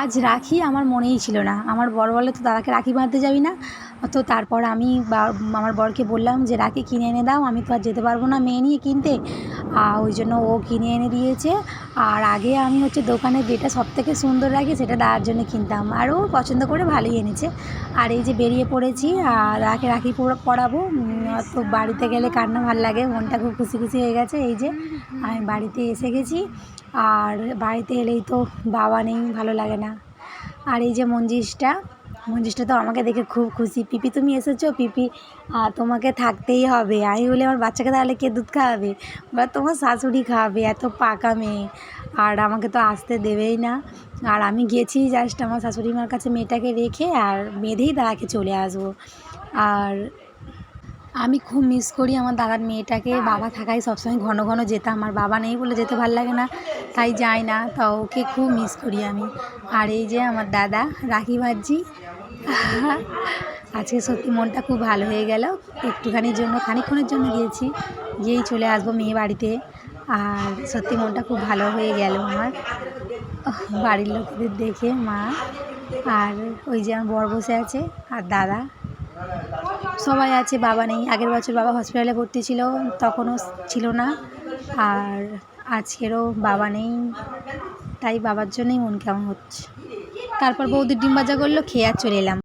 আজ রাখি আমার মনেই ছিল না। আমার বর বলে তো দাদাকে রাখি বাঁধতে যাবি না? তো তারপর আমি আমার বরকে বললাম যে, রাখি কিনে এনে দাও, আমি তো আর যেতে পারব না মেয়ে নিয়ে কিনতে। আর ওই জন্য ও কিনে এনে দিয়েছে। আর আগে আমি হচ্ছে দোকানে যেটা সব থেকে সুন্দর লাগে সেটা দাদার জন্য কিনতাম। আর ও পছন্দ করে ভালোই এনেছে। আর এই যে বেরিয়ে পড়েছি আর রাখি রাখি পরাবো তো বাড়িতে গেলে কান্না ভালো লাগে, মনটা খুব খুশি খুশি হয়ে গেছে। এই যে আমি বাড়িতে এসে গেছি। আর বাড়িতে এলেই তো বাবা নেই, ভালো লাগে না। আর এই যে মঞ্জিসটা মঞ্জিসটা তো আমাকে দেখে খুব খুশি। পিপি, তুমি এসেছ? পিপি তোমাকে থাকতেই হবে। আমি বলি আমার বাচ্চাকে তাহলে কে দুধ খাওয়াবে? বা তোমার শাশুড়ি খাওয়াবে, এত পাকা মেয়ে। আর আমাকে তো আসতে দেবেই না। আর আমি গেছি জাস্ট আমার শাশুড়ি মার কাছে মেয়েটাকে রেখে, আর বেঁধেই দাদাকে চলে আসব। আর আমি খুব মিস করি আমার দাদার মেয়েটাকে। বাবা থাকায় সবসময় ঘন ঘন যেতাম। আমার বাবা নেই বলে যেতে ভালো লাগে না, তাই যাই না, তা ওকে খুব মিস করি আমি। আর এই যে আমার দাদা, রাখি ভাজি আজকে সত্যি মনটা খুব ভালো হয়ে গেল। একটুখানির জন্য খানিক্ষণের জন্য গিয়েছি গিয়েই চলে আসব মেয়ে বাড়িতে। আর সত্যি মনটা খুব ভালো হয়ে গেল আমার। বাড়ির লোকদের দেখে মা, আর ওই যে আমার বর বসে আছে, আর দাদা। সবাই আছে, বাবা নেই। আগের বছর বাবা হসপিটালে ভর্তি ছিল, তখনও ছিল না। আর আজকেরও বাবা নেই, তাই বাবার জন্যই মন কেমন হচ্ছে। তারপর বৌদির ডিম ভাজা করল, খেয়ে আর চলে এলাম।